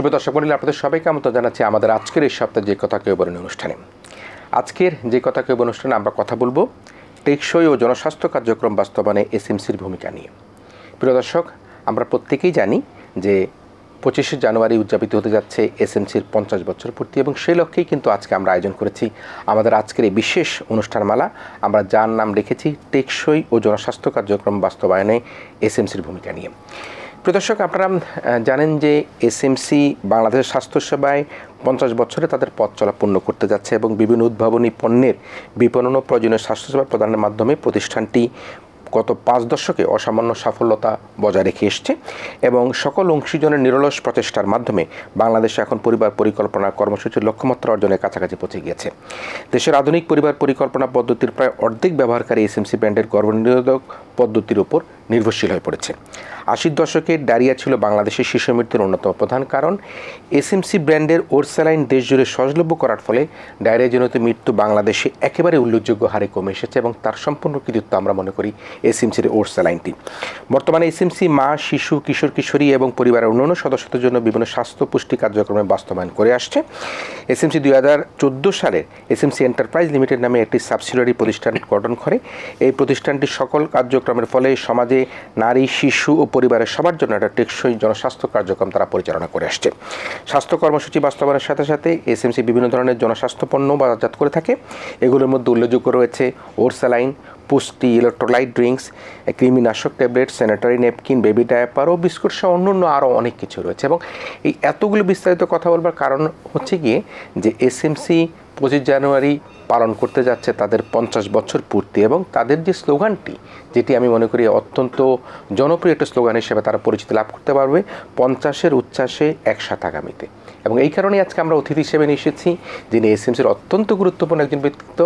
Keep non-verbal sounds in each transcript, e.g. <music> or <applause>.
শুভ দর্শক মন্ডলী, আপনাদের সবাইকে আমন্ত্রণ জানাচ্ছি আমাদের আজকের এই সপ্তাহে যে কথা কেউ বলেন অনুষ্ঠানে। আজকের যে কথা কেউ অনুষ্ঠানে আমরা কথা বলব টেকসই ও জনস্বাস্থ্য কার্যক্রম বাস্তবায়নে এসএমসির ভূমিকা নিয়ে। প্রিয় দর্শক, আমরা প্রত্যেকেই জানি যে পঁচিশে জানুয়ারি উদযাপিত হতে যাচ্ছে এসএমসির পঞ্চাশ বছর পূর্তি এবং সেই লক্ষ্যেই কিন্তু আজকে আমরা আয়োজন করেছি আমাদের আজকের এই বিশেষ অনুষ্ঠানমালা। আমরা যার নাম রেখেছি টেকসই ও জনস্বাস্থ্য কার্যক্রম বাস্তবায়নে এসএমসির ভূমিকা নিয়ে। প্রদর্শক আপনারা জানেন যে এসএমসি বাংলাদেশ স্বাস্থ্যসেবায় পঞ্চাশ বছরে তাদের পথ চলা পূর্ণ করতে যাচ্ছে এবং বিভিন্ন উদ্ভাবনী পণ্যের বিপণন ও প্রয়োজনীয় স্বাস্থ্যসেবা প্রদানের মাধ্যমে প্রতিষ্ঠানটি গত পাঁচ দশকে অসামান্য সাফল্যতা বজায় রেখে এসছে এবং সকল অংশীজনের নিরলস প্রচেষ্টার মাধ্যমে বাংলাদেশে এখন পরিবার পরিকল্পনা কর্মসূচির লক্ষ্যমাত্রা অর্জনের কাছাকাছি পৌঁছে গিয়েছে। দেশের আধুনিক পরিবার পরিকল্পনা পদ্ধতির প্রায় অর্ধেক ব্যবহারকারী এসএমসি ব্র্যান্ডের গর্ভনিরোধক পদ্ধতির উপর নির্ভরশীল হয়ে পড়েছে। আশির দশকে ডায়রিয়া ছিল বাংলাদেশের শিশু মৃত্যুর অন্যতম প্রধান কারণ। এসএমসি ব্র্যান্ডের ওরস্যালাইন দেশ জুড়ে সহজলভ্য করার ফলে ডায়রিয়াজনিত মৃত্যু বাংলাদেশে একেবারে উল্লেখযোগ্য হারে কমে এসেছে এবং তার সম্পূর্ণ কৃতিত্ব আমরা মনে করি এসএমসির ওরস্যালাইনটি বর্তমানে এসএমসি মা, শিশু, কিশোর, কিশোরী এবং পরিবারের অন্যান্য সদস্যদের জন্য বিভিন্ন স্বাস্থ্য পুষ্টি কার্যক্রমে বাস্তবায়ন করে আসছে। এসএমসি দুই হাজার চোদ্দ সালের এসএমসি এন্টারপ্রাইজ লিমিটেড নামে একটি সাবসিডিয়ারি প্রতিষ্ঠান গঠন করে। এই প্রতিষ্ঠানটি সকল কার্যক্রমের ফলে সমাজে নারী, শিশু ও পরিবারের সবার জন্য একটা টেকসই জনস্বাস্থ্য কার্যক্রম তারা পরিচালনা করে আসছে। স্বাস্থ্য কর্মসূচি বাস্তবায়নের সাথে সাথে এসএমসি বিভিন্ন ধরনের জনস্বাস্থ্য পণ্য বাজারজাত করে থাকে। এগুলোর মধ্যে উল্লেখযোগ্য রয়েছে ওরসালাইন পুষ্টি ইলেকট্রোলাইট ড্রিঙ্কস কৃমিনাশক tablet sanitary napkin baby diaper ও বিস্কুট সহ অন্যান্য আরও অনেক কিছু রয়েছে। এবং এই এতগুলো বিস্তারিত কথা বলবার কারণ হচ্ছে গিয়ে যে এসএমসি পঁচিশ জানুয়ারি পালন করতে যাচ্ছে তাদের পঞ্চাশ বছর পূর্তি এবং তাদের যে স্লোগানটি, যেটি আমি মনে করি অত্যন্ত জনপ্রিয় একটা স্লোগান হিসেবে তারা পরিচিতি লাভ করতে পারবে, পঞ্চাশের উচ্ছ্বাসে একসাথে আগামীতে। এবং এই কারণেই আজকে আমরা অতিথি হিসেবে নিয়ে এসেছি যিনি এসএমসির অত্যন্ত গুরুত্বপূর্ণ একজন ব্যক্তিত্ব।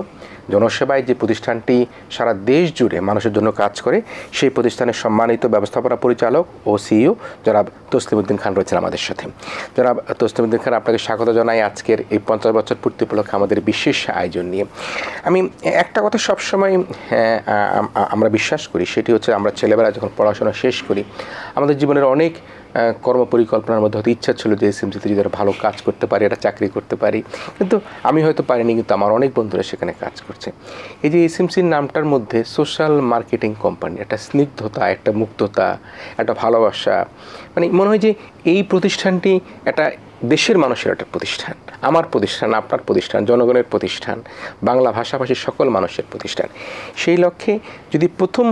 জনসেবায় যে প্রতিষ্ঠানটি সারা দেশ জুড়ে মানুষের জন্য কাজ করে সেই প্রতিষ্ঠানের সম্মানিত ব্যবস্থাপনা পরিচালক ও সিইও জনাব তসলিমুদ্দিন খান রয়েছেন আমাদের সাথে। জনাব তসলিমুদ্দিন খান আপনাকে স্বাগত জানাই আজকের এই পঞ্চাশ বছর পূর্তি উপলক্ষে আমাদের বিশেষ আয়োজন নিয়ে। আমি একটা কথা সবসময় হ্যাঁ, আমরা বিশ্বাস করি সেটি হচ্ছে আমরা ছেলেবেলা যখন পড়াশোনা শেষ করি আমাদের জীবনের অনেক কর্মপরিকল্পনার মধ্যে হয়তো ইচ্ছা ছিল যে এসএমসিতে যদি ভালো কাজ করতে পারি, একটা চাকরি করতে পারি। কিন্তু আমি হয়তো পারিনি, কিন্তু আমার অনেক বন্ধুরা সেখানে কাজ করছে। এই যে এসএমসির নামটার মধ্যে সোশ্যাল মার্কেটিং কোম্পানি একটা স্নিগ্ধতা, একটা মুক্ততা, একটা ভালোবাসা মানে মনে হয় যে এই প্রতিষ্ঠানটি একটা দেশের মানুষের একটা প্রতিষ্ঠান, আমার প্রতিষ্ঠান, আপনার প্রতিষ্ঠান, জনগণের প্রতিষ্ঠান, বাংলা ভাষাভাষী সকল মানুষের প্রতিষ্ঠান। সেই লক্ষ্যে যদি প্রথম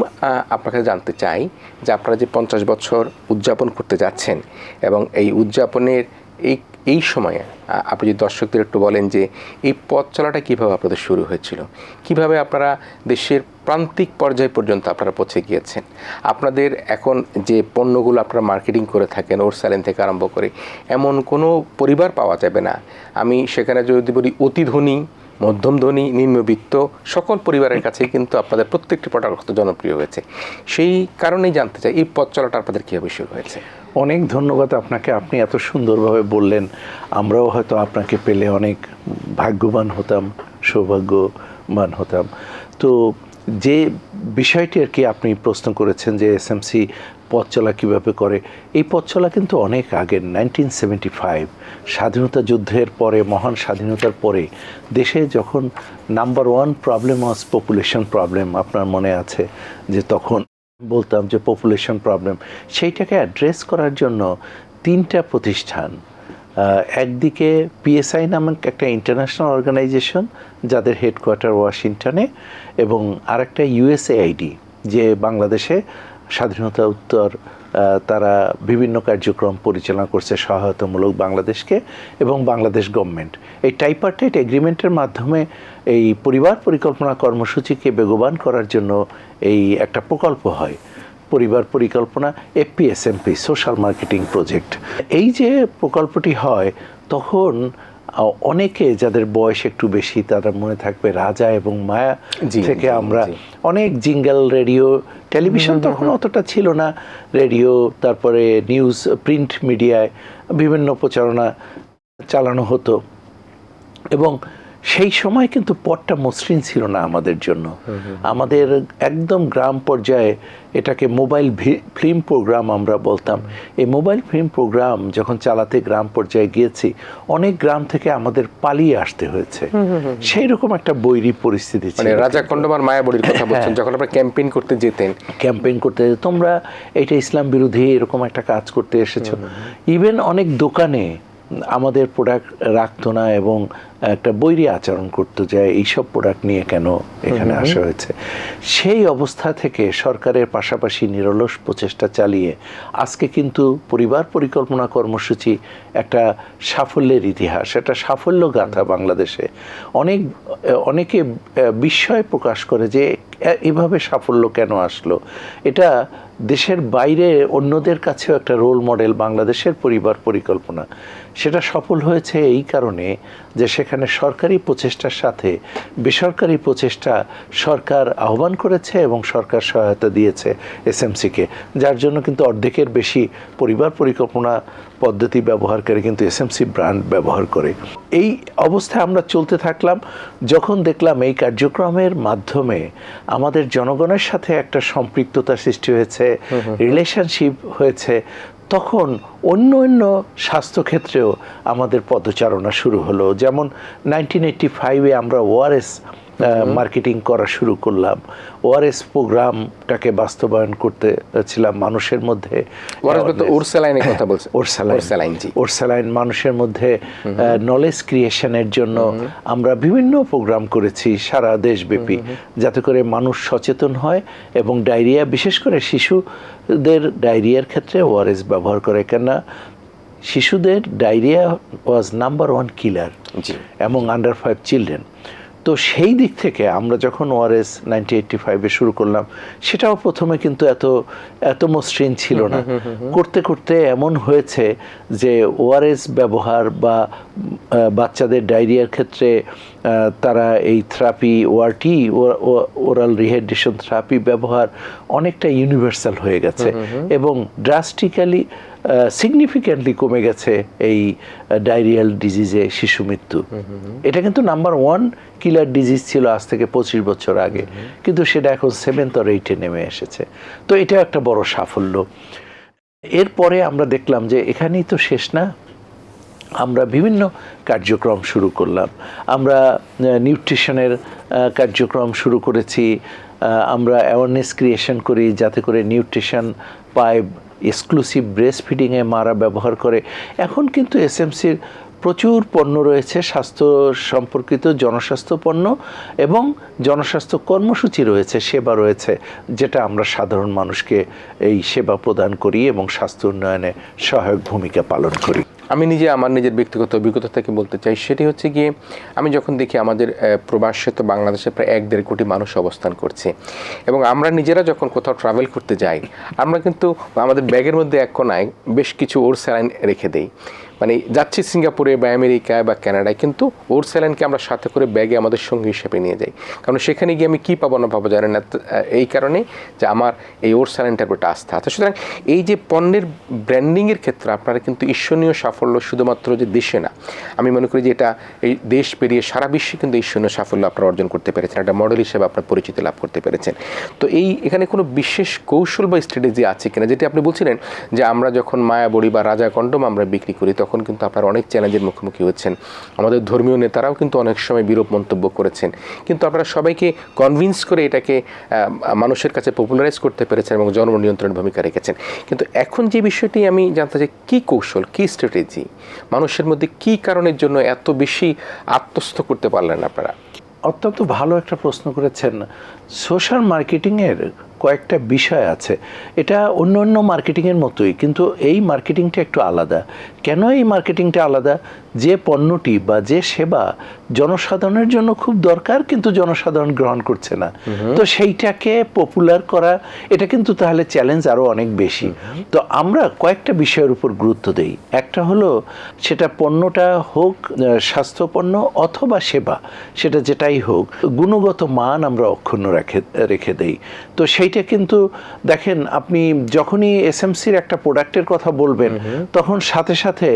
আপনাকে আপনার কাছে জানতে চাই যে আপনারা যে পঞ্চাশ বছর উদযাপন করতে যাচ্ছেন এবং এই উদযাপনের এই এই সময়ে আপনি যদি দর্শকদের একটু বলেন যে এই পথ চলাটা কীভাবে আপনাদের শুরু হয়েছিল? কীভাবে আপনারা দেশের প্রান্তিক পর্যায় পর্যন্ত আপনারা পৌঁছে গিয়েছেন? আপনাদের এখন যে পণ্যগুলো আপনারা মার্কেটিং করে থাকেন ওর স্যালেন থেকে আরম্ভ করে, এমন কোনো পরিবার পাওয়া যাবে না? আমি সেখানে যদি বলি অতি ধনী, মধ্যম ধনী, নিম্নবিত্ত, সকল পরিবারের কাছেই কিন্তু আপনাদের প্রত্যেকটি প্রোডাক্ট জনপ্রিয় হয়েছে। সেই কারণেই জানতে চাই, এই পথ চলাটা আপনাদের কীভাবে শুরু হয়েছে? অনেক ধন্যবাদ আপনাকে। আপনি এত সুন্দরভাবে বললেন। আমরাও হয়তো আপনাকে পেলে অনেক ভাগ্যবান হতাম, সৌভাগ্যবান হতাম। তো যে বিষয়টি আর কি আপনি প্রশ্ন করেছেন যে এসএমসি পথ চলা কীভাবে করে, এই পথ চলা কিন্তু অনেক আগের নাইনটিন সেভেন্টি ফাইভ স্বাধীনতা যুদ্ধের পরে, মহান স্বাধীনতার পরে, দেশে যখন number one problem was population problem আপনার মনে আছে যে তখন বলতাম যে পপুলেশন প্রবলেম সেইটাকে অ্যাড্রেস করার জন্য তিনটা প্রতিষ্ঠান একদিকে পিএসআই নামক একটা ইন্টারন্যাশনাল অর্গানাইজেশন যাদের হেডকোয়ার্টার ওয়াশিংটনে এবং আরেকটা ইউএসএআইডি যে বাংলাদেশে স্বাধীনতা উত্তর তারা বিভিন্ন কার্যক্রম পরিচালনা করছে সহায়তামূলক বাংলাদেশকে এবং বাংলাদেশ গভর্নমেন্ট এই টাইপারটেট এগ্রিমেন্টের মাধ্যমে এই পরিবার পরিকল্পনা কর্মসূচিকে বেগবান করার জন্য এই একটা প্রকল্প হয়। পরিবার পরিকল্পনা এপিএসএমপি সোশ্যাল মার্কেটিং প্রজেক্ট। এই যে প্রকল্পটি হয় তখন অনেকে যাদের বয়স একটু বেশি তারা মনে থাকবে রাজা এবং মায়া থেকে আমরা অনেক জিঙ্গেল রেডিও টেলিভিশন তখন অতটা ছিল না। রেডিও তারপরে নিউজ প্রিন্ট মিডিয়ায় বিভিন্ন প্রচারণা চালানো হতো। এবং সেই সময় কিন্তু পথটা মসৃণ ছিল না আমাদের জন্য। আমাদের একদম গ্রাম পর্যায়ে এটাকে মোবাইল ফিল্ম প্রোগ্রাম আমরা বলতাম। এই মোবাইল ফিল্ম প্রোগ্রাম যখন চালাতে গ্রাম পর্যায়ে গিয়েছি অনেক গ্রাম থেকে আমাদের পালিয়ে আসতে হয়েছে। সেই রকম একটা বৈরী পরিস্থিতি মানে ছিল রাজা খণ্ডমার মায়াবলীর কথা <laughs> বলছেন যখন আমরা ক্যাম্পেইন করতে যেতেন। ক্যাম্পেইন করতে তোমরা এটা ইসলাম বিরোধী এরকম একটা কাজ করতে এসেছ। ইভেন অনেক দোকানে আমাদের প্রোডাক্ট রাখতো না এবং একটা বৈরী আচরণ করতো যে এইসব প্রোডাক্ট নিয়ে কেন এখানে আসা হয়েছে। সেই অবস্থা থেকে সরকারের পাশাপাশি নিরলস প্রচেষ্টা চালিয়ে আজকে কিন্তু পরিবার পরিকল্পনা কর্মসূচি একটা সাফল্যের ইতিহাস। একটা সাফল্য গাথা বাংলাদেশে। অনেক অনেকে বিস্ময় প্রকাশ করে যে এভাবে সাফল্য কেন আসলো? এটা দেশের বাইরে অন্যদের কাছেও একটা রোল মডেল বাংলাদেশের পরিবার পরিকল্পনা। সেটা সফল হয়েছে এই কারণে যে সেখানে সরকারি প্রচেষ্টার সাথে বেসরকারি প্রচেষ্টা সরকার আহ্বান করেছে এবং সরকার সহায়তা দিয়েছে এসএমসিকে যার জন্য কিন্তু অর্ধেকের বেশি পরিবার পরিকল্পনা পদ্ধতি ব্যবহারকারী কিন্তু এসএমসি ব্র্যান্ড ব্যবহার করে। এই অবস্থায় আমরা চলতে থাকলাম যখন দেখলাম এই কার্যক্রমের মাধ্যমে আমাদের জনগণের সাথে একটা সম্পৃক্ততা সৃষ্টি হয়েছে রিলেশনশিপ হয়েছে। তখন অন্য অন্য স্বাস্থ্যক্ষেত্রেও আমাদের পদচারণা শুরু হলো। যেমন নাইনটিন এইটটি ফাইভে আমরা ওআরএস মার্কেটিং করা শুরু করলাম। ওআরএস প্রোগ্রামটাকে বাস্তবায়ন করতে ছিলাম মানুষের মধ্যে। ওরসেলাইনের কথা বলছেন ওরসালাইন <laughs> ওরসালাইন মানুষের মধ্যে নলেজ ক্রিয়েশনের জন্য আমরা বিভিন্ন প্রোগ্রাম করেছি সারা দেশব্যাপী। যাতে করে মানুষ সচেতন হয় এবং ডায়রিয়া বিশেষ করে শিশুদের ডায়রিয়ার ক্ষেত্রে ওআরএস ব্যবহার করে। কেননা শিশুদের diarrhoea was number one killer এবং আন্ডার ফাইভ চিলড্রেন তো সেই দিক থেকে আমরা যখন ওআরএস নাইনটিন এইটটি ফাইভে শুরু করলাম সেটাও প্রথমে কিন্তু এত এত মসৃণ ছিল না। করতে করতে এমন হয়েছে যে ওআরএস ব্যবহার বা বাচ্চাদের ডায়রিয়ার ক্ষেত্রে তারা এই therapy ORT oral rehydration therapy ব্যবহার অনেকটা ইউনিভার্সাল হয়ে গেছে। এবং ড্রাস্টিক্যালি সিগনিফিক্যান্টলি কমে গেছে এই ডায়রিয়াল ডিজিজে শিশু মৃত্যু। এটা কিন্তু নাম্বার ওয়ান কিলার ডিজিজ ছিল আজ থেকে পঁচিশ বছর আগে। কিন্তু সেটা এখন সেভেন্থ আর এইটে নেমে এসেছে। তো এটা একটা বড় সাফল্য। এরপরে আমরা দেখলাম যে এখানেই তো শেষ না। আমরা বিভিন্ন কার্যক্রম শুরু করলাম। আমরা নিউট্রিশনের কার্যক্রম শুরু করেছি। আমরা অ্যাওয়ারনেস ক্রিয়েশন করি যাতে করে নিউট্রিশন পায় এক্সক্লুসিভ ব্রেস্ট ফিডিংয়ে মারা ব্যবহার করে। এখন কিন্তু এসএমসির প্রচুর পণ্য রয়েছে, স্বাস্থ্য সম্পর্কিত জনস্বাস্থ্য পণ্য এবং জনস্বাস্থ্য কর্মসূচি রয়েছে, সেবা রয়েছে, যেটা আমরা সাধারণ মানুষকে এই সেবা প্রদান করি এবং স্বাস্থ্য উন্নয়নে সহায়ক ভূমিকা পালন করি। আমি নিজে আমার নিজের ব্যক্তিগত অভিজ্ঞতা থেকে বলতে চাই, সেটি হচ্ছে গিয়ে আমি যখন দেখি আমাদের প্রবাসে তো বাংলাদেশে প্রায় এক দেড় কোটি মানুষ অবস্থান করছে এবং আমরা নিজেরা যখন কোথাও ট্রাভেল করতে যাই, আমরা কিন্তু আমাদের ব্যাগের মধ্যে এক কোনায় বেশ কিছু ওর স্যালাইন রেখে দেই। মানে যাচ্ছি সিঙ্গাপুরে বা আমেরিকায় বা কানাডায়, কিন্তু ওর স্যালাইনকে আমরা সাথে করে ব্যাগে আমাদের সঙ্গী হিসেবে নিয়ে যাই। কারণ সেখানে গিয়ে আমি কী পাবো না পাবো জানি না এই কারণে যে আমার এই ওর স্যালাইনটার উপর একটা আস্থা আছে। সুতরাং এই যে পণ্যের ব্র্যান্ডিংয়ের ক্ষেত্রে আপনারা কিন্তু ঈশ্বরীয় সাফল্য শুধুমাত্র যে দেশে না, আমি মনে করি যে এটা এই দেশ পেরিয়ে সারা বিশ্বে কিন্তু ঈশ্বরীয় সাফল্য আপনারা অর্জন করতে পেরেছেন, একটা মডেল হিসেবে আপনার পরিচিতি লাভ করতে পেরেছেন। তো এই এখানে কোনো বিশেষ কৌশল বা স্ট্র্যাটেজি আছে কিনা, যেটি আপনি বলছিলেন যে আমরা যখন মায়াবড়ি বা রাজা কন্ডম আমরা বিক্রি করি, তখন কিন্তু আপনারা অনেক চ্যালেঞ্জের মুখোমুখি হচ্ছেন। আমাদের ধর্মীয় নেতারাও কিন্তু অনেক সময় বিরূপ মন্তব্য করেছেন। কিন্তু আপনারা সবাইকে কনভিন্স করে এটাকে মানুষের কাছে পপুলারাইজ করতে পেরেছেন এবং জন্ম নিয়ন্ত্রণের ভূমিকা রেখেছেন। কিন্তু এখন যে বিষয়টি আমি জানতে চাই, কী কৌশল, কী স্ট্র্যাটেজি মানুষের মধ্যে কী কারণের জন্য এত বেশি আত্মস্থ করতে পারলেন আপনারা? অত্যন্ত ভালো একটা প্রশ্ন করেছেন। সোশ্যাল মার্কেটিংয়ের কয়েকটা বিষয় আছে। এটা অন্য অন্য মার্কেটিংয়ের মতোই, কিন্তু এই মার্কেটিংটা একটু আলাদা। কেন এই মার্কেটিংটা আলাদা? যে পণ্যটি বা যে সেবা জনসাধারণের জন্য খুব দরকার কিন্তু জনসাধারণ গ্রহণ করছে না। তো সেইটাকে পপুলার করা এটা কিন্তু তাহলে চ্যালেঞ্জ আরও অনেক বেশি। তো আমরা কয়েকটা বিষয়ের উপর গুরুত্ব দেই। একটা হলো সেটা পণ্যটা হোক স্বাস্থ্য পণ্য অথবা সেবা সেটা যেটাই হোক গুণগত মান আমরা অক্ষুণ্ণ রেখে রেখে দেই। তো সেইটা কিন্তু দেখেন আপনি যখনই এসএমসির একটা প্রোডাক্টের কথা বলবেন তখন সাথে সাথে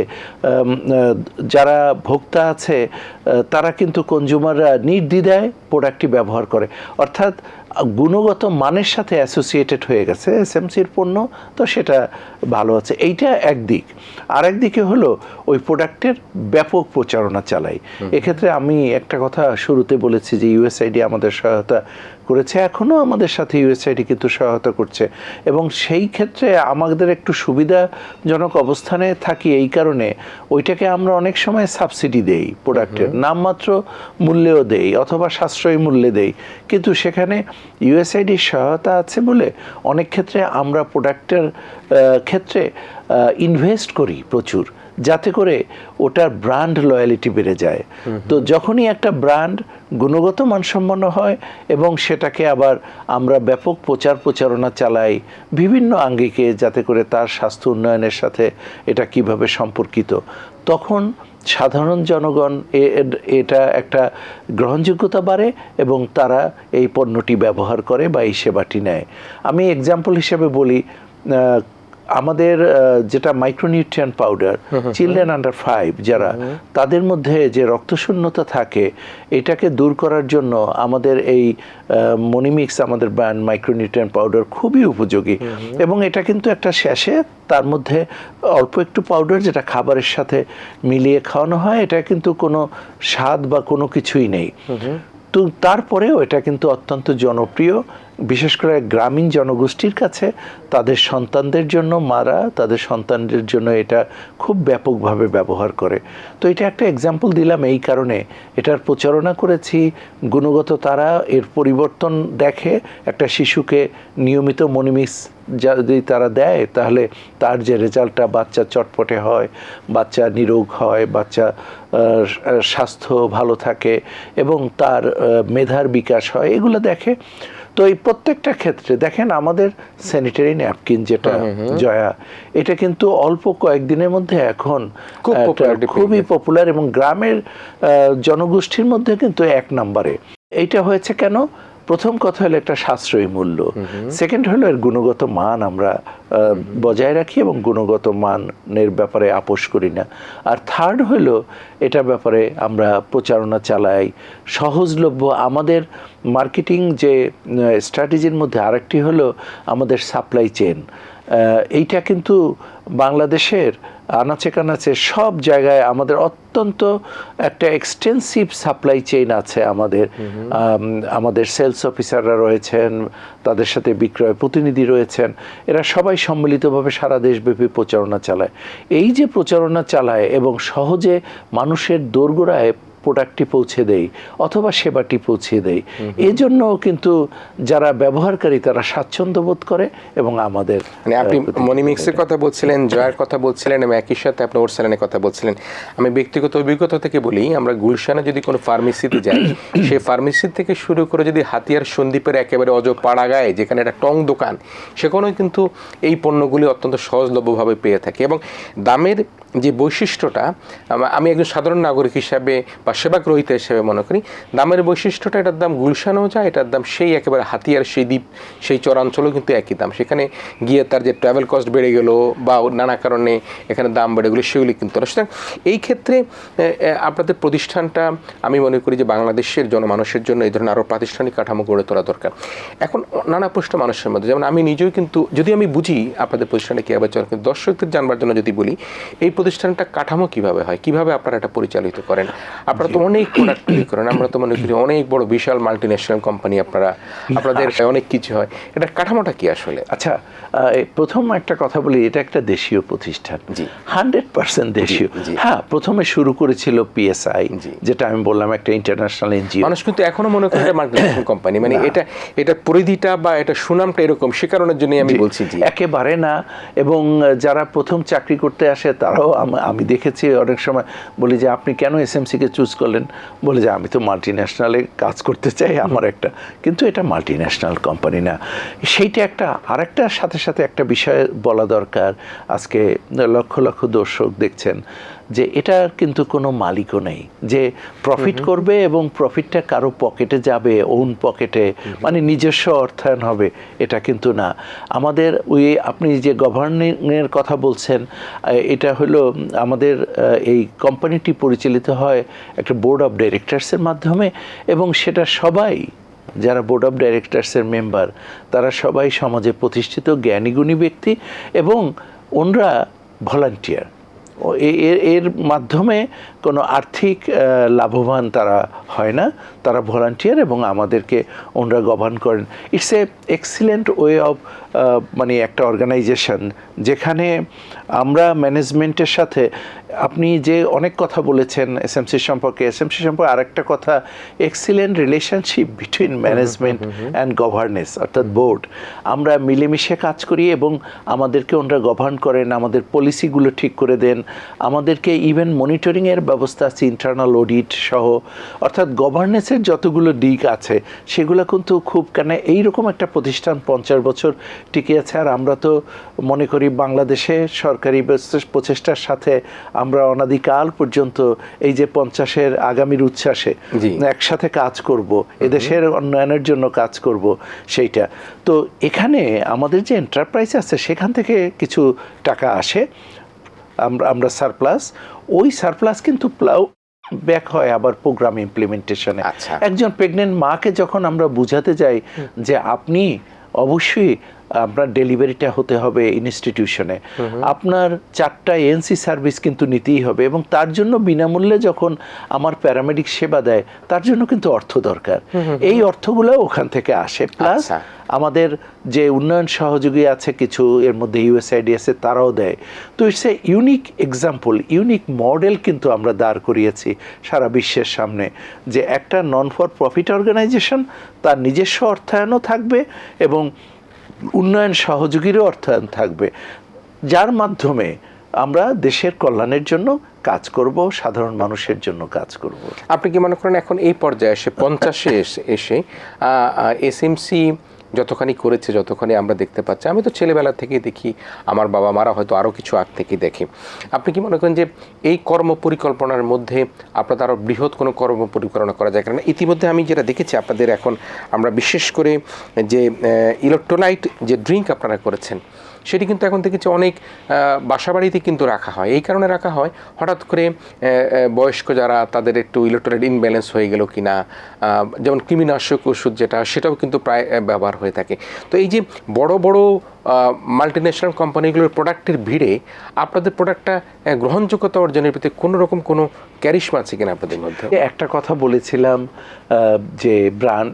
যারা ভোক্তা আছে তারা কিন্তু কনজিউমাররা নির্দ্বিধায় প্রোডাক্টটি ব্যবহার করে। অর্থাৎ গুণগত মানের সাথে অ্যাসোসিয়েটেড হয়ে গেছে এসএমসির পণ্য তো সেটা ভালো আছে। এইটা একদিক আর একদিকে হলো ওই প্রোডাক্টের ব্যাপক প্রচারণা চালাই। এক্ষেত্রে আমি একটা কথা শুরুতে বলেছি যে ইউএসআইডি আমাদের সহায়তা করেছে। এখনও আমাদের সাথে ইউএসআইডি কিন্তু সহায়তা করছে। এবং সেই ক্ষেত্রে আমাদের একটু সুবিধাজনক অবস্থানে থাকি এই কারণে ওইটাকে আমরা অনেক সময় সাবসিডি দেই প্রোডাক্টের নামমাত্র মূল্যেও দেই অথবা সাশ্রয়ী মূল্যে দেই। কিন্তু সেখানে ইউএসআইডির সহায়তা আছে বলে অনেক ক্ষেত্রে আমরা প্রোডাক্টের ক্ষেত্রে ইনভেস্ট করি প্রচুর। যাতে করে ওটার ব্র্যান্ড লয়ালিটি বেড়ে যায়। তো যখনই একটা ব্র্যান্ড গুণগত মানসম্পন্ন হয় এবং সেটাকে আবার আমরা ব্যাপক প্রচার প্রচারণা চালাই বিভিন্ন আঙ্গিকে যাতে করে তার স্বাস্থ্য উন্নয়নের সাথে এটা কীভাবে সম্পর্কিত, তখন সাধারণ জনগণ এটা একটা গ্রহণযোগ্যতা বাড়ে এবং তারা এই পণ্যটি ব্যবহার করে বা এই সেবাটি নেয়। আমি এক্সাম্পল হিসেবে বলি আমাদের যেটা micronutrient powder children under five যারা তাদের মধ্যে যে রক্তশূন্যতা থাকে এটাকে দূর করার জন্য আমাদের এই মনিমিক্স আমাদের ব্র্যান্ড মাইক্রোনিউট্রিয়েন্ট পাউডার খুবই উপযোগী। এবং এটা কিন্তু একটা শেষে তার মধ্যে অল্প একটু পাউডার যেটা খাবারের সাথে মিলিয়ে খাওয়ানো হয় এটা কিন্তু কোনো স্বাদ বা কোনো কিছুই নেই। তো তারপরেও এটা কিন্তু অত্যন্ত জনপ্রিয়। বিশেষ করে গ্রামীণ জনগোষ্ঠীর কাছে তাদের সন্তানদের জন্য মারা, তাদের সন্তানদের জন্য এটা খুব ব্যাপকভাবে ব্যবহার করে। তো এটা একটা এক্সাম্পল দিলাম এই কারণে। এটার প্রচারণা করেছি। গুণগত তারা এর পরিবর্তন দেখে একটা শিশুকে নিয়মিত মনিমিক্স যদি তারা দেয়, তাহলে তার যে রেজাল্টটা বাচ্চা চটপটে হয়, বাচ্চা নিরোগ হয়, বাচ্চা স্বাস্থ্য ভালো থাকে এবং তার মেধার বিকাশ হয়, এগুলো দেখে তো এই প্রত্যেকটা ক্ষেত্রে দেখেন আমাদের স্যানিটারি ন্যাপকিন যেটা জয়া এটা কিন্তু অল্প কয়েকদিনের মধ্যে এখন খুবই পপুলার এবং গ্রামের আহ, জনগোষ্ঠীর মধ্যে কিন্তু এক নম্বরে। এইটা হয়েছে কেন? প্রথম কথা হলো একটা সাশ্রয়ী মূল্য। সেকেন্ড হলো এর গুণগত মান আমরা বজায় রাখি এবং গুণগত মানের ব্যাপারে আপোষ করি না। আর থার্ড হলো এটার ব্যাপারে আমরা প্রচারণা চালাই। সহজলভ্য আমাদের মার্কেটিং যে স্ট্র্যাটেজির মধ্যে আরেকটি হলো আমাদের সাপ্লাই চেন এইটা কিন্তু বাংলাদেশের আনাচে কানাচে সব জায়গায় আমাদের অত্যন্ত একটা এক্সটেন্সিভ সাপ্লাই চেইন আছে আমাদের। আমাদের সেলস অফিসাররা রয়েছেন তাদের সাথে বিক্রয় প্রতিনিধি রয়েছেন এরা সবাই সম্মিলিতভাবে সারা দেশব্যাপী প্রচারণা চালায়। এই যে প্রচারণা চালায় এবং সহজে মানুষের দোরগোড়ায় প্রোডাক্টটি পৌঁছে দেই অথবা সেবাটি পৌঁছে দেই। এজন্য কিন্তু যারা ব্যবহারকারী তারা স্বাচ্ছন্দ্য বোধ করে এবং আমাদের মানে আপনি মনিমিক্সের কথা বলছিলেন জয়ের কথা বলছিলেন এবং একই সাথে আপনি ওরসালানের কথা বলছিলেন। আমি ব্যক্তিগত অভিজ্ঞতা থেকে বলি আমরা গুলশানে যদি কোনো ফার্মেসিতে যাই <coughs> সেই ফার্মেসি থেকে শুরু করে যদি হাতিয়ার সন্দীপের একেবারে অজ পাড়াগায় যেখানে একটা টং দোকান সেখানেও কিন্তু এই পণ্যগুলি অত্যন্ত সহজলভ্যভাবে পেয়ে থাকে। এবং দামের যে বৈশিষ্ট্যটা, আমি একজন সাধারণ নাগরিক হিসাবে বা সেবা গ্রহীতা হিসেবে মনে করি, দামের বৈশিষ্ট্যটা এটার দাম গুলশানেও যায়, এটার দাম সেই একেবারে হাতিয়ার, সেই দ্বীপ, সেই চরাঞ্চলেও কিন্তু একই দাম। সেখানে গিয়ে তার যে ট্রাভেল কস্ট বেড়ে গেল বা নানা কারণে এখানে দাম বেড়ে গেলো, সেগুলি কিন্তু না সুতরাং এই ক্ষেত্রে আপনাদের প্রতিষ্ঠানটা আমি মনে করি যে বাংলাদেশের জনমানুষের জন্য এই ধরনের আরও প্রাতিষ্ঠানিক কাঠামো গড়ে তোলা দরকার। এখন নানা প্রশ্ন মানুষের মধ্যে, যেমন আমি নিজেও কিন্তু, যদি আমি বুঝি আপনাদের প্রতিষ্ঠানে কীভাবে চলে, কিন্তু দর্শকদের জানবার জন্য যদি বলি, এই প্রতিষ্ঠানটা কাঠামো কীভাবে হয়? কীভাবে আপনারা এটা পরিচালিত করেন? আপনারা তো অনেক প্রোডাক্ট তৈরি করেন। আমরা তো মনে করি অনেক বড় বিশাল মাল্টি ন্যাশনাল কোম্পানি আপনারা আপনাদের অনেক কিছু হয়। এটা কাঠামোটা কি আসলে? আচ্ছা প্রথম একটা কথা বলি এটা একটা দেশীয় প্রতিষ্ঠান। জি। হান্ড্রেড পার্সেন্ট দেশীয়। হ্যাঁ প্রথমে শুরু করেছিল পিএসআই। যেটা আমি বললাম একটা ইন্টারন্যাশনাল এনজিও মানুষ কিন্তু এখনও মনে করে মাল্টিনেশনাল কোম্পানি <coughs> মানে এটা এটা পরিধিটা বা এটা সুনামটা এরকম সে কারণের জন্যই আমি বলছি একেবারে না। এবং যারা প্রথম চাকরি করতে আসে তারাও আম- দেখেছি অনেক সময় বলি যে আপনি কেন এসএমসিকে চুজ করলেন? বলে যে আমি তো মাল্টি ন্যাশনালে কাজ করতে চাই আমার একটা। কিন্তু এটা মাল্টি ন্যাশনাল কোম্পানি না। সেইটা একটা আরেকটার সাথে সাথে একটা বিষয় বলা দরকার। আজকে লক্ষ লক্ষ দর্শক দেখছেন যে এটার কিন্তু কোনো মালিকও নেই। যে প্রফিট করবে এবং প্রফিটটা কারও পকেটে যাবে ওন পকেটে মানে নিজস্ব অর্থায়ন হবে এটা কিন্তু না। আমাদের ওই আপনি যে গভর্নিংয়ের কথা বলছেন এটা হলো আমাদের এই কোম্পানিটি পরিচালিত হয় একটা বোর্ড অফ ডাইরেক্টরসের মাধ্যমে এবং সেটা সবাই যারা বোর্ড অফ ডাইরেক্টরসের মেম্বার তারা সবাই সমাজে প্রতিষ্ঠিত জ্ঞানীগুণী ব্যক্তি এবং ওনরা ভলান্টিয়ার এর এর মাধ্যমে কোনো আর্থিক লাভবান তারা হয় না। তারা ভলান্টিয়ার এবং আমাদেরকে ওনারা গভর্ন করেন। It's a excellent way of মানে একটা অর্গানাইজেশন যেখানে আমরা ম্যানেজমেন্টের সাথে আপনি যে অনেক কথা বলেছেন এসএমসি সম্পর্কে এসএমসি সম্পর্কে আরেকটা কথা excellent relationship between management and governance অর্থাৎ বোর্ড আমরা মিলেমিশে কাজ করি এবং আমাদেরকে ওনারা গভর্ন করেন আমাদের পলিসিগুলো ঠিক করে দেন আমাদেরকে ইভেন মনিটরিংয়ের ব্যবস্থা আছে ইন্টারনাল অডিট সহ। অর্থাৎ গভর্নেন্সের যতগুলো দিক আছে সেগুলো কিন্তু খুব কেন এইরকম একটা প্রতিষ্ঠান পঞ্চাশ বছর টিকে আছে। আর আমরা তো মনে করি বাংলাদেশে সরকারি প্রচেষ্টার সাথে আমরা অনাদিকাল পর্যন্ত এই যে পঞ্চাশের আগামীর উচ্ছ্বাসে একসাথে কাজ করব এদেশের উন্নয়নের জন্য কাজ করব সেইটা। তো এখানে আমাদের যে এন্টারপ্রাইজ আছে সেখান থেকে কিছু টাকা আসে আমরা আমরা সারপ্লাস ওই সারপ্লাস কিন্তু প্লাউ ব্যাক হয় আবার প্রোগ্রাম ইমপ্লিমেন্টেশনে আচ্ছা। একজন প্রেগনেন্ট মাকে যখন আমরা বুঝাতে যাই যে আপনি অবশ্যই আপনার ডেলিভারিটা হতে হবে ইনস্টিটিউশনে। আপনার চারটা এনসি সার্ভিস কিন্তু নিতেই হবে এবং তার জন্য বিনামূল্যে যখন আমার প্যারামেডিক সেবা দেয় তার জন্য কিন্তু অর্থ দরকার। এই অর্থগুলো ওখান থেকে আসে। প্লাস আচ্ছা। আমাদের যে উন্নয়ন সহযোগী আছে কিছু এর মধ্যে ইউএসআইডি আছে তারাও দেয়। তো it's a unique example unique model কিন্তু আমরা দাঁড় করিয়েছি সারা বিশ্বের সামনে যে একটা নন ফর প্রফিট অর্গানাইজেশন তার নিজস্ব অর্থায়নও থাকবে এবং উন্নয়ন সহযোগীরও অর্থায়ন থাকবে। যার মাধ্যমে আমরা দেশের কল্যাণের জন্য কাজ করব, সাধারণ মানুষের জন্য কাজ করব। আপনি কি মনে করেন এখন এই পর্যায়ে এসে পঞ্চাশে এসে এসে এসএমসি যতখানি করেছে, যতখানি আমরা দেখতে পাচ্ছি, আমি তো ছেলেবেলা থেকেই দেখি, আমার বাবা মারা হয়তো আরও কিছু আগ থেকে দেখে। আপনি কি মনে করেন যে এই কর্ম পরিকল্পনার মধ্যে আপনাদের আরও বৃহৎ কোনো কর্ম পরিকল্পনা করা যায়? কারণ ইতিমধ্যে আমি যেটা দেখেছি, আপনাদের এখন আমরা বিশেষ করে যে ইলেকট্রোলাইট যে ড্রিঙ্ক আপনারা করেছেন সেটি কিন্তু এখন দেখেছি অনেক বাসা বাড়িতে কিন্তু রাখা হয়। এই কারণে রাখা হয়। হঠাৎ করে বয়স্ক যারা তাদের একটু ইলেকট্রোলাইট ইনব্যালেন্স হয়ে গেল কি না যেমন কৃমিনাশক ওষুধ যেটা, সেটাও কিন্তু প্রায় ব্যবহার হয়ে থাকে। তো এই যে বড় বড় মাল্টি ন্যাশনাল কোম্পানিগুলোর প্রোডাক্টের ভিড়ে আপনাদের প্রোডাক্টটা গ্রহণযোগ্যতা অর্জনের প্রতি কোনো রকম কোনো ক্যারিশমা আছে কিনা আপনাদের মধ্যে? একটা কথা বলেছিলাম যে ব্র্যান্ড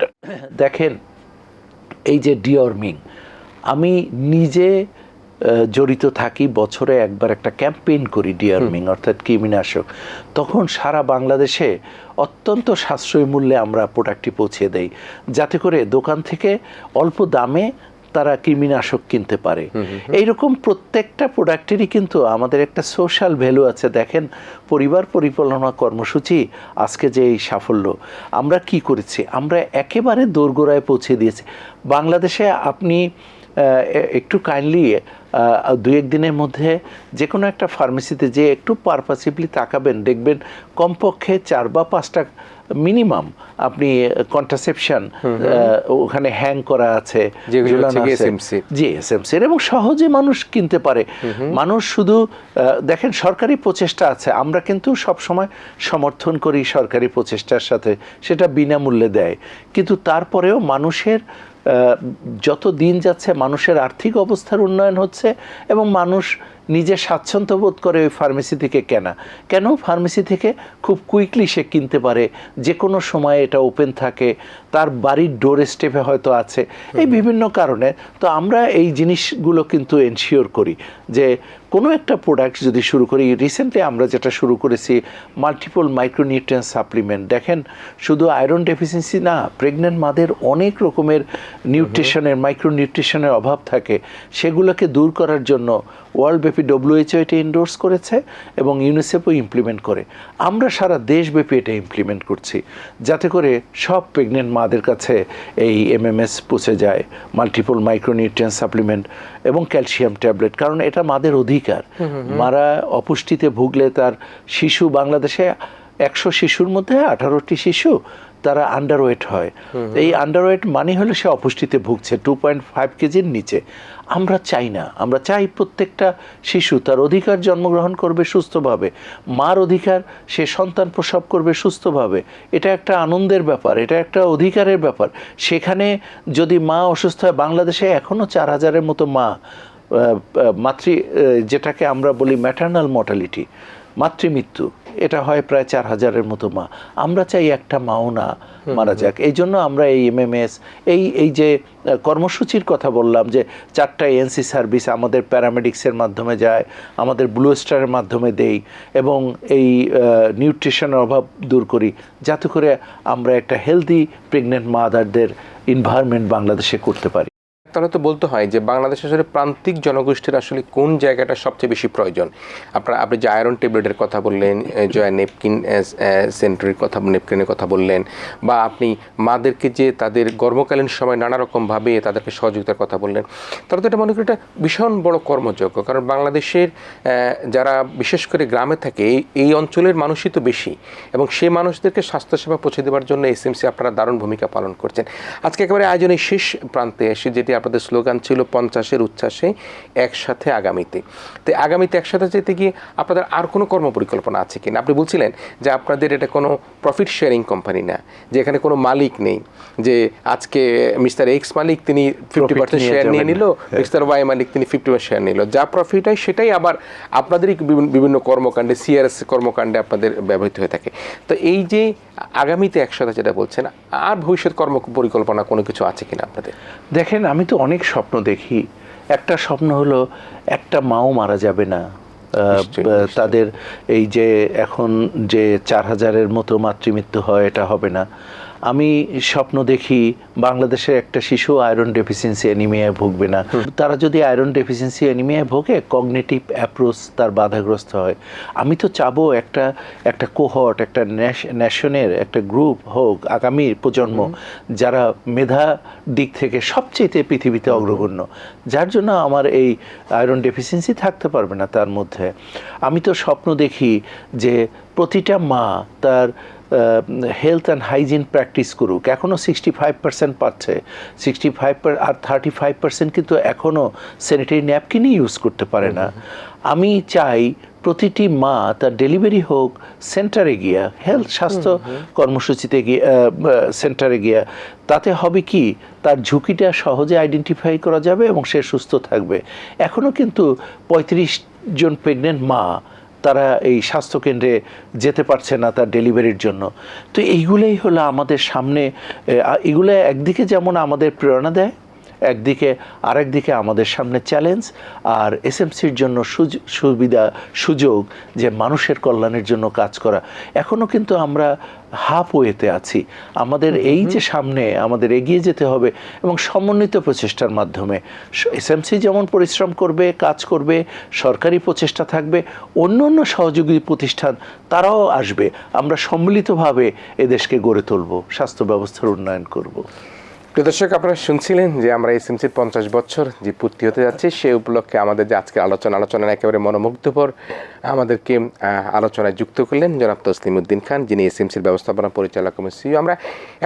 দেখেন, এই যে ডিওর্মিং আমি নিজে জড়িত থাকি বছরে একবার একটা ক্যাম্পেইন করি ডিওর্মিং অর্থাৎ কৃমিনাশক। তখন সারা বাংলাদেশে অত্যন্ত সাশ্রয়ী মূল্যে আমরা প্রোডাক্টটি পৌঁছে দেই যাতে করে দোকান থেকে অল্প দামে তারা কৃমিনাশক কিনতে পারে। এইরকম প্রত্যেকটা প্রোডাক্টেরই কিন্তু আমাদের একটা সোশ্যাল ভ্যালু আছে। দেখেন পরিবার পরিচালনা কর্মসূচি আজকে যে এই সাফল্য আমরা কি করেছি? আমরা একেবারে দোরগোড়ায় পৌঁছে দিয়েছি। বাংলাদেশে আপনি একটু কাইন্ডলি দু এক দিনের মধ্যে যে কোনো একটা ফার্মেসিতে যে একটু পারপাসিভলি তাকাবেন দেখবেন কমপক্ষে চার বা পাঁচটা মিনিমাম আপনি কন্ট্রাসেপশন ওখানে হ্যাং করা আছে জি এসএমসি এবং সহজে মানুষ কিনতে পারে। মানুষ শুধু দেখেন সরকারি প্রচেষ্টা আছে আমরা কিন্তু সব সময় সমর্থন করি সরকারি প্রচেষ্টার সাথে সেটা বিনামূল্যে দেয়। কিন্তু তারপরেও মানুষের যত দিন যাচ্ছে মানুষের আর্থিক অবস্থার উন্নয়ন হচ্ছে এবং মানুষ নিজে স্বাচ্ছন্দ্য বোধ করে ওই ফার্মেসি থেকে কেনা। কেন? ফার্মেসি থেকে খুব কুইকলি সে কিনতে পারে। যে কোনো সময় এটা ওপেন থাকে। তার বাড়ির ডোর স্টেপে হয়তো আছে। এই বিভিন্ন কারণে। তো আমরা এই জিনিসগুলো কিন্তু এনশিওর করি যে কোনো একটা প্রোডাক্ট যদি শুরু করি রিসেন্টলি আমরা যেটা শুরু করেছি মাল্টিপল মাইক্রোনিউট্রিয়েন্ট সাপ্লিমেন্ট দেখেন শুধু আয়রন ডেফিসিয়েন্সি না প্রেগনেন্ট মাদের অনেক রকমের নিউট্রিশনের মাইক্রোনিউট্রিশনের অভাব থাকে। সেগুলোকে দূর করার জন্য ওয়ার্ল্ডব্যাপী ডব্লিউএইচও এটা ইন্ডোর্স করেছে এবং ইউনিসেফও ইমপ্লিমেন্ট করে। আমরা সারা দেশব্যাপী এটা ইমপ্লিমেন্ট করছি। যাতে করে সব প্রেগনেন্ট মাদের কাছে এই এমএমএস পৌঁছে যায় মাল্টিপল মাইক্রোনিউট্রিয়েন্ট সাপ্লিমেন্ট এবং ক্যালসিয়াম ট্যাবলেট কারণ এটা মাদের অধিকার। মারা অপুষ্টিতে ভুগলে তার শিশু বাংলাদেশে একশো শিশুর মধ্যে আঠারোটি শিশু তারা আন্ডারওয়েট হয়। এই আন্ডারওয়েট মানে হলো সে অপুষ্টিতে ভুগছে টু পয়েন্ট ফাইভ কেজির নিচে। আমরা চাই না। আমরা চাই প্রত্যেকটা শিশু তার অধিকার জন্মগ্রহণ করবে সুস্থভাবে। মার অধিকার সে সন্তান প্রসব করবে সুস্থভাবে। এটা একটা আনন্দের ব্যাপার এটা একটা অধিকারের ব্যাপার। সেখানে যদি মা অসুস্থ হয় বাংলাদেশে এখনও চার হাজারের মতো মা মাতৃ যেটাকে আমরা বলি ম্যাটার্নাল মর্টালিটি মাতৃমৃত্যু এটা হয় প্রায় চার হাজারের মতো মা। আমরা চাই একটা মাও না মারা যাক। এই জন্য আমরা এই এমএমএস এই এই যে কর্মসূচির কথা বললাম যে চারটা এনসি সার্ভিস আমাদের প্যারামেডিক্সের মাধ্যমে যায় আমাদের ব্লু স্টারের মাধ্যমে দেই এবং এই নিউট্রিশনের অভাব দূর করি যাতে করে আমরা একটা হেলদি প্রেগনেন্ট মাদারদের এনভায়রনমেন্ট বাংলাদেশে করতে পারি। তাহলে তো বলতে হয় যে বাংলাদেশের আসলে প্রান্তিক জনগোষ্ঠীর আসলে কোন জায়গাটা সবচেয়ে বেশি প্রয়োজন? আপনার আপনি যে আয়রন ট্যাবলেটের কথা বললেন এ, যে নেপকিন সেন্টারির কথা নেপকিনের কথা বললেন বা আপনি মাদেরকে যে তাদের গর্ভকালীন সময় নানা রকমভাবে তাদেরকে সহযোগিতার কথা বললেন তাহলে তো এটা মনে করি এটা ভীষণ বড় কর্মযোগ্য। কারণ বাংলাদেশের যারা বিশেষ করে গ্রামে থাকে এই এই অঞ্চলের মানুষই তো বেশি এবং সেই মানুষদেরকে স্বাস্থ্যসেবা পৌঁছে দেওয়ার জন্য এসএমসি আপনারা দারুণ ভূমিকা পালন করছেন। আজকে একেবারে আয়োজনের শেষ প্রান্তে এসে যেটি আপনাদের স্লোগান ছিল পঞ্চাশের উচ্ছ্বাসে একসাথে আগামীতে। তো আগামীতে একসাথে যেতে গিয়ে আপনাদের আর কোনো কর্মপরিকল্পনা আছে কিনা? আপনি বলছিলেন যে আপনাদের এটা কোনো প্রফিট শেয়ারিং কোম্পানি না যে এখানে কোনো মালিক নেই যে আজকে মিস্টার এক্স মালিক তিনি ফিফটি পার্সেন্ট শেয়ার নিয়ে নিল মিস্টার ওয়াই মালিক তিনি ফিফটি পার্সেন্ট শেয়ার নিল। যা প্রফিট হয় সেটাই আবার আপনাদেরই বিভিন্ন- বিভিন্ন কর্মকাণ্ডে সিআরএস কর্মকাণ্ডে আপনাদের ব্যবহৃত হয়ে থাকে। তো এই যে আগামীতে একসাথে যেটা বলছেন আর ভবিষ্যৎ কর্ম পরিকল্পনা কোনো কিছু আছে কিনা আপনাদের? দেখেন আমি তো অনেক স্বপ্ন দেখি। একটা স্বপ্ন হলো একটা মাও মারা যাবে না। তাদের এই যে এখন যে চার হাজারের মতো মাতৃমৃত্যু হয় এটা হবে না। আমি স্বপ্ন দেখি বাংলাদেশের একটা শিশু আয়রন ডেফিসিয়েন্সি অ্যানিমিয়ায় ভুগবে না। তারা যদি আয়রন ডেফিসিয়েন্সি অ্যানিমিয়ায় ভোগে, কগনেটিভ অ্যাপ্রোচ তার বাধাগ্রস্ত হয়। আমি তো চাবো একটা একটা কোহট একটা ন্যাশনের একটা গ্রুপ হোক, আগামী প্রজন্ম, যারা মেধা দিক থেকে সবচেয়ে পৃথিবীতে অগ্রগণ্য। যার জন্য আমার এই আয়রন ডেফিসিয়েন্সি থাকতে পারবে না তার মধ্যে। আমি তো স্বপ্ন দেখি যে প্রতিটা মা তার হেলথ অ্যান্ড হাইজিন প্র্যাকটিস করুক এখনও সিক্সটি ফাইভ পার্সেন্ট পাচ্ছে। সিক্সটি ফাইভ আর থার্টি ফাইভ পার্সেন্ট কিন্তু এখনও স্যানিটারি ন্যাপকিনই ইউজ করতে পারে না। আমি চাই প্রতিটি মা তার ডেলিভারি হোক সেন্টারে গিয়া হেলথ স্বাস্থ্য কর্মসূচিতে গিয়ে সেন্টারে গিয়া তাতে হবে কি? তার ঝুঁকিটা সহজে আইডেন্টিফাই করা যাবে এবং সে সুস্থ থাকবে। এখনও কিন্তু পঁয়ত্রিশ জন প্রেগনেন্ট মা তারা এই স্বাস্থ্যকেন্দ্রে যেতে পারছে না তার ডেলিভারির জন্য। তো এইগুলোই হলো আমাদের সামনে এগুলো একদিকে যেমন আমাদের প্রেরণা দেয় একদিকে আরেকদিকে আমাদের সামনে চ্যালেঞ্জ আর এসএমসির জন্য সুবিধা সুযোগ যে মানুষের কল্যাণের জন্য কাজ করা। এখনও কিন্তু আমরা হাফ ওয়েতে আছি। আমাদের এই যে সামনে আমাদের এগিয়ে যেতে হবে এবং সমন্বিত প্রচেষ্টার মাধ্যমে। এসএমসি যেমন পরিশ্রম করবে কাজ করবে সরকারি প্রচেষ্টা থাকবে অন্য অন্য সহযোগী প্রতিষ্ঠান তারাও আসবে। আমরা সম্মিলিতভাবে এদেশকে গড়ে তুলব স্বাস্থ্য ব্যবস্থার উন্নয়ন করব। প্রিয় দর্শক, আপনারা শুনছিলেন যে আমরা এসএমসির পঞ্চাশ বছর যে পূর্তি হতে যাচ্ছে, সে উপলক্ষে আমাদের যে আজকে আলোচনা আলোচনা একেবারে মনোমুগ্ধকর আমাদেরকে আলোচনায় যুক্ত করলেন জনাব তসলিম উদ্দিন খান, যিনি এসএমসির ব্যবস্থাপনা পরিচালক সিইও আমরা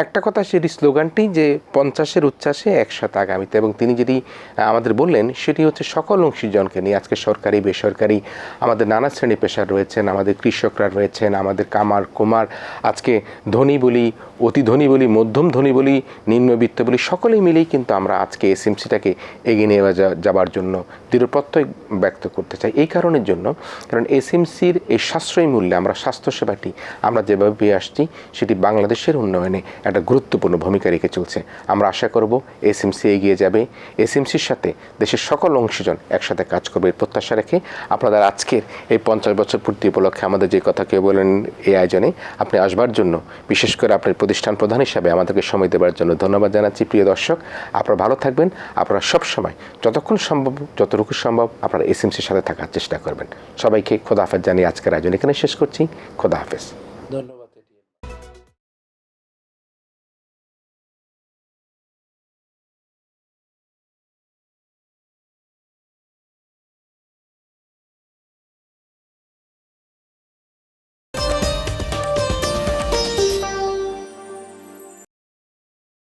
একটা কথা, সেটি স্লোগানটি যে পঞ্চাশের উচ্ছ্বাসে একসাথে আগামীতে, এবং তিনি যেটি আমাদের বললেন, সেটি হচ্ছে সকল অংশীজনকে নিয়ে। আজকে সরকারি, বেসরকারি, আমাদের নানা শ্রেণি পেশার রয়েছেন, আমাদের কৃষকরা রয়েছেন, আমাদের কামার, কুমার, আজকে ধনী বলি অতি ধনী বলি, মধ্যম ধনী বলি, নিম্নবিত্ত বলি, সকলেই মিলেই কিন্তু আমরা আজকে এসএমসিটাকে এগিয়ে নিয়ে যাবার জন্য দৃঢ় প্রত্যয় ব্যক্ত করতে চাই। এই কারণের জন্য, কারণ এসএমসির এই সাশ্রয়ী মূল্যে আমরা স্বাস্থ্যসেবাটি আমরা যেভাবে পেয়ে আসছি, সেটি বাংলাদেশের উন্নয়নে একটা গুরুত্বপূর্ণ ভূমিকা রেখে চলছে। আমরা আশা করব এসএমসি এগিয়ে যাবে। এসএমসির সাথে দেশের সকল অংশীজন একসাথে কাজ করবে, এই প্রত্যাশা রেখে আপনাদের আজকের এই পঞ্চাশ বছর পূর্তি উপলক্ষে আমাদের যে কথা কেউ বলেন এই আয়োজনে, আপনি আসবার জন্য, বিশেষ করে আপনার প্রতিষ্ঠান প্রধান হিসাবে আমাদেরকে সময় দেওয়ার জন্য ধন্যবাদ জানাচ্ছি। প্রিয় দর্শক, আপনারা ভালো থাকবেন। আপনারা সবসময় যতক্ষণ সম্ভব, যতটুকু সম্ভব আপনারা এসএমসির সাথে থাকার চেষ্টা করবেন। সবাইকে খোদা হাফেজ জানিয়ে আজকের আয়োজন এখানে শেষ করছি। খোদা হাফেজ। ধন্যবাদ।